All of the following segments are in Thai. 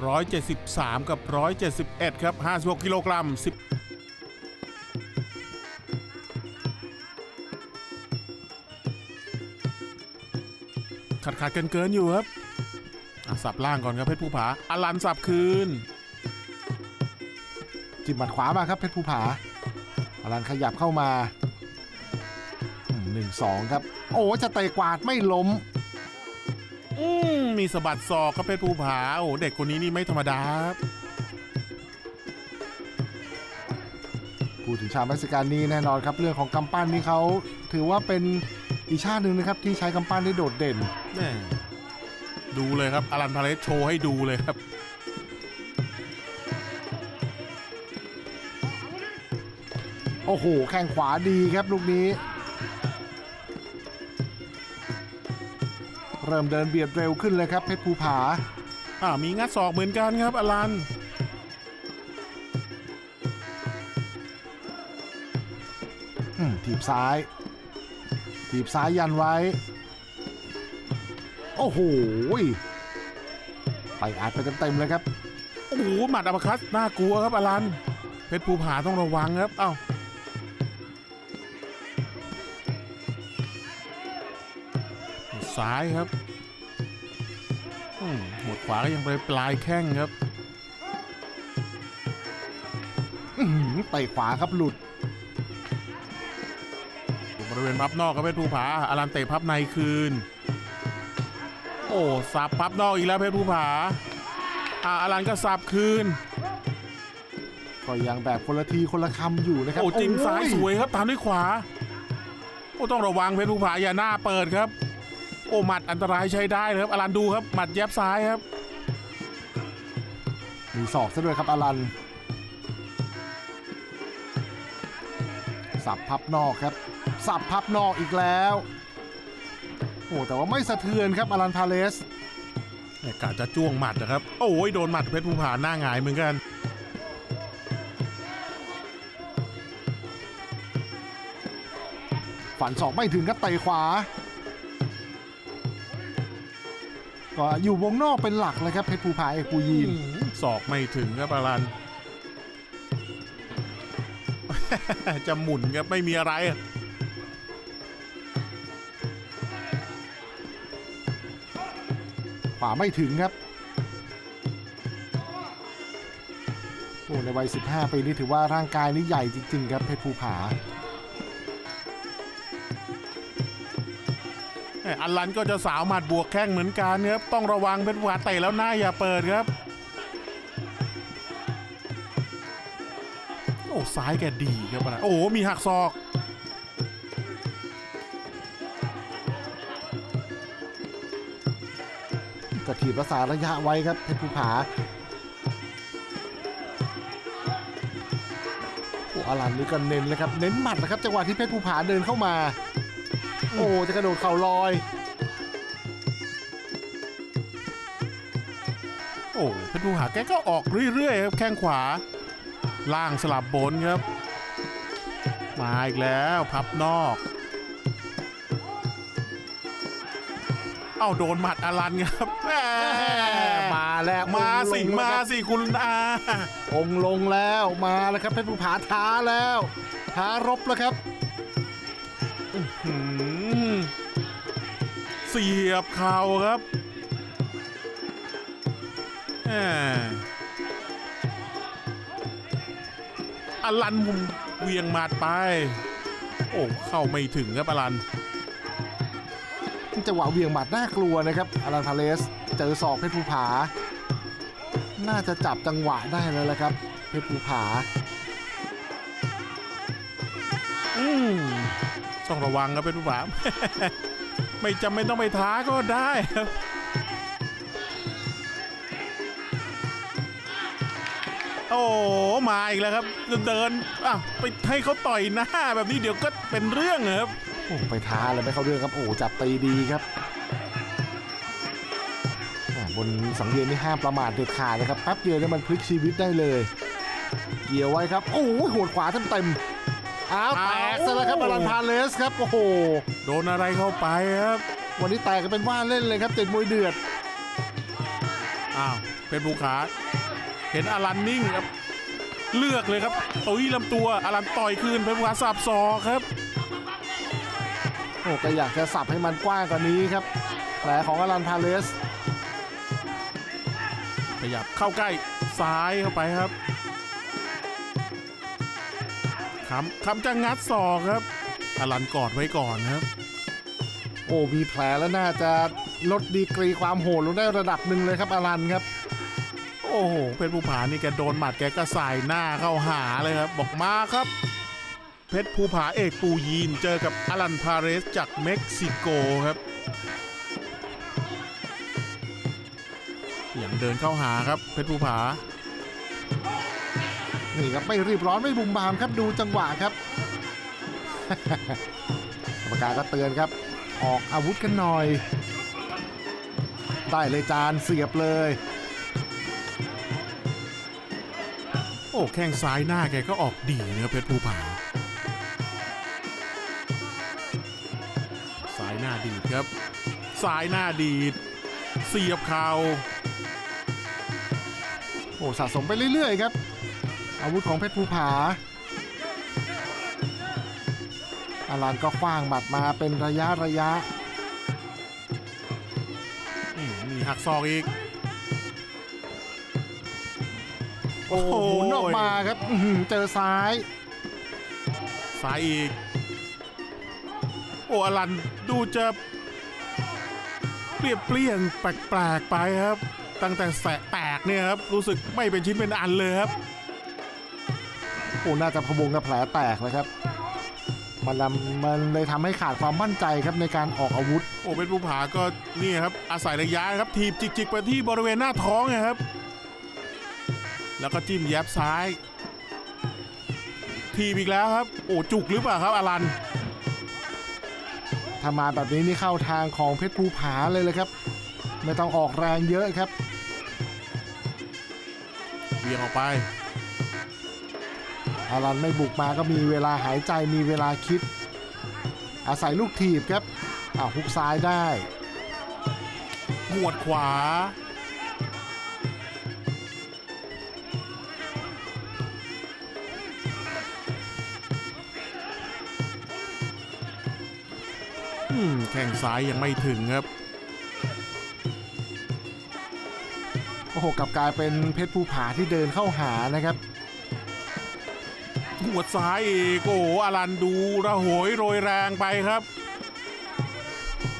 173 กับ 171 ครับ 56 กิโลกรัม10ขาดขาดเกินเกินอยู่ครับสับล่างก่อนครับเพชรภูผาอลันสับคืน จิบหมัดขวามาครับเพชรภูผาอลันขยับเข้ามาหนึ่งสองครับ โอ้จะเตะกวาดไม่ล้ม อืมมีสะบัดศอกครับเพชรภูผาโอ้เด็กคนนี้นี่ไม่ธรรมดาครับพูดถึงชาวเม็กซิกันนี่แน่นอนครับ เรื่องของกำปั้นนี่เขาถือว่าเป็นอีกชาติหนึ่งนะครับ ที่ใช้กำปั้นได้โดดเด่น แม่ดูเลยครับอลันพาเลสโชว์ให้ดูเลยครับ โอ้โห แข้งขวาดีครับลูกนี้ เริ่มเดินเบียดเร็วขึ้นเลยครับเพชรภูผา อ่ามีงัดศอกเหมือนกันครับอลันถีบซ้าย ถีบซ้ายยันไว้ โอ้โหไปอัดไปเต็มๆเลยครับ โอ้โหหมัดอัปคัตน่ากลัวครับอลัน เพชรภูผาต้องระวังครับ เอ้า ซ้ายครับอืมหมดขวาก็ยังไปปลายแข้งครับอื้อหือเตะขวาครับหลุดอยู่บริเวณพับนอกครับเพชรภูผาอลันเตะพับในคืน โอ้สับพับนอกอีกแล้วเพชรภูผาอ่าอลันก็สับคืน ก็ยังแบบคนละทีคนละคำอยู่นะครับ โอ้จิ้มซ้ายโอ้สวยครับตามด้วยขวาโอ้ต้องระวังเพชรภูผาอย่าหน้าเปิดครับ โอ้หมัดอันตรายใช้ได้เลยครับอลันดูครับหมัดแยบซ้ายครับ มีศอกซะด้วยครับอลัน สับพับนอกครับ สับพับนอกอีกแล้ว โอ้แต่ว่าไม่สะเทือนครับอลันพาเลสเนี่ยกะจะจ้วงหมัดนะครับ โอ้ยโดนหมัดเพชรภูผาหน้าหงายเหมือนกันฝันศอกไม่ถึงครับเตะขวา ก็อยู่วงนอกเป็นหลักเลยครับเพชรภูผาเอกปูยีนศอกไม่ถึงครับอลัน จะหมุนครับไม่มีอะไรขวาไม่ถึงครับโอ้ในวัย 15 ปีนี้ถือว่าร่างกายนี่ใหญ่จริง ๆ ครับเพชรภูผา อลันก็จะสาวหมัดบวกแข้งเหมือนกันครับต้องระวังเพชรภูผาเตะแล้วหน้าอย่าเปิดครับ โอ้ซ้ายแกดีครับอลันโอ้มีหักศอกก็ถีบรักษาระยะไว้ครับเพชรภูผาโอ้อลันนี่ก็เน้นเลยครับ เน้นหมัดนะครับ จังหวะที่เพชรภูผาเดินเข้ามา โอ้จะกระโดดเข่าลอย โอ้เพชรภูผาแกก็ออกเรื่อยๆครับแข้งขวา ล่างสลับบนครับ มาอีกแล้วพับนอก เอ้าโดนหมัดอลันครับแหม่มาแล้วมาสิ องค์ลงมาแล้วครับสิ คุณอาองค์ลงแล้วมาแล้วครับเพชรภูผาท้าแล้วท้ารบแล้วครับ หืม เสียบเข่าครับแหมอลันมุมเวียงมัดไป โอ้เข้าไม่ถึงครับอลันจังหวะเวียงหมัดน่ากลัวนะครับอารันพาเลส เจอศอกเพชรภูผา น่าจะจับจังหวะได้แล้วละครับ เพชรภูผา อืม ต้องระวังครับเป็นผู้ผาไม่จำเป็นต้องไปท้าก็ได้ครับโอ้มาอีกแล้วครับเดินอะไปให้เขาต่อยหน้าแบบนี้เดี๋ยวก็เป็นเรื่องครับโอ้ไปท้าเลยไม่เข้าเรื่องครับโอ้จับตีดีครับบนสังเวียนนี่ห้ามประมาทเด็ดขาดนะครับแป๊บเดียวเนี่ยมันพลิกชีวิตได้เลย เกี่ยวไว้ครับโอ้โหหดขวาเต็มๆ อ้าวแตกซะแล้วครับอารันพาเลสครับโอ้โห โดนอะไรเข้าไปครับ วันนี้แตกกันเป็นว่าเล่นเลยครับเจ็ดมวยเดือด อ้าวเป็นภูขาเห็นอลันนิ่งครับ เลือกเลยครับตุยลำตัวอลันต่อยคืนเป็นภูขาสับศอกครับโอ้ก็อยากจะสับให้มันกว้างกว่านี้ครับแผลของอลันพาเลสขยับเข้าใกล้ซ้ายเข้าไปครับ คำคำจะงัดศอกครับอลันกอดไว้ก่อนครับ โอ้มีแผลแล้วน่าจะลดดีกรีความโหดลงได้ระดับหนึ่งเลยครับอลันครับ โอ้โหเพชรภูผานี่แกโดนหมัดแกก็ใส่หน้าเข้าหาเลยครับ บอกมาครับ เพชรภูผาเอกปูยีนเจอกับอลันพาเรสจากเม็กซิโกครับอย่างเดินเข้าหาครับเพชรภูผา นี่ครับไม่รีบร้อนไม่บุมบามครับดูจังหวะครับกรรมการก็เตือนครับ ออกอาวุธกันหน่อย ได้เลยจานเสียบเลย โอ้แข้งซ้ายหน้าแกก็ออกดีเนะครับเพชรภูผาซ้ายหน้าดีดครับซ้ายหน้าดีด เสียบเข่าโอ้สะสมไปเรื่อยๆครับ อาวุธของเพชรภูผา อารันก็คว้างหมัดมาเป็นระยะระยะ อืมมีหักศอกอีก โอ้โหหมุนออกมาครับอื้อหือเจอซ้าย ซ้ายอีก โอ้อลันดูจะเปรียบเปลี่ยนแปลกๆไปครับ ตั้งแต่แสะแตกเนี่ยครับ รู้สึกไม่เป็นชิ้นเป็นอันเลยครับ โอ้น่าจะพะวงกับแผลแตกเลยครับมันนำมันเลยทำให้ขาดความมั่นใจครับในการออกอาวุธ โอ้เป็นภูผาก็นี่ครับอาศัยระยะครับทีบจิกๆไปที่บริเวณหน้าท้องนะครับ แล้วก็จิ้มแยบซ้าย ทีบอีกแล้วครับ โอ้จุกหรือเปล่าครับอลันถ้ามาแบบนี้นี่เข้าทางของเพชรภูผาเลยเลยครับ ไม่ต้องออกแรงเยอะครับเวียงออกไป อารันไม่บุกมาก็มีเวลาหายใจมีเวลาคิด อาศัยลูกถีบครับอ้าวฮุกซ้ายได้หวดขวาอืมแข้งซ้ายยังไม่ถึงครับ โอ้โหกลับกลายเป็นเพชรภูผาที่เดินเข้าหานะครับ หัวดซ้ายอีกโอ้โหอลันดูระโหยโรยแรงไปครับ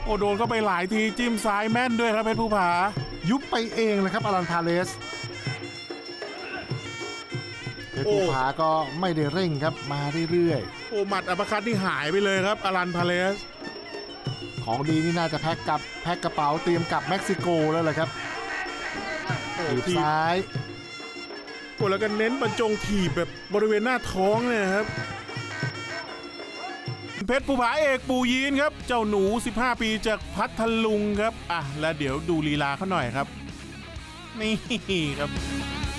โอ้โดนเข้าไปหลายทีจิ้มซ้ายแม่นด้วยครับเพชรภูผา ยุบไปเองเลยครับอารันพาเลสเพชรภูผาก็ไม่ได้เร่งครับมาเรื่อยโอ้หมัดอัปเปอร์คัตนี่หายไปเลยครับอลันพาเลส ๆ ของดีนี่น่าจะแพ็คกับแพ็คกระเป๋าเตรียมกลับเม็กซิโกแล้วแหละครับโอ้ถีบทีบซ้าย กดแล้วก็เน้นบรรจงถีบแบบบริเวณหน้าท้องเนี่ยครับ เพชรภูผาเอกปูยีนครับ เจ้าหนู 15 ปีจากพัทลุงครับ อะ แล้วเดี๋ยวดูลีลาเขาหน่อยครับ นี่ครับ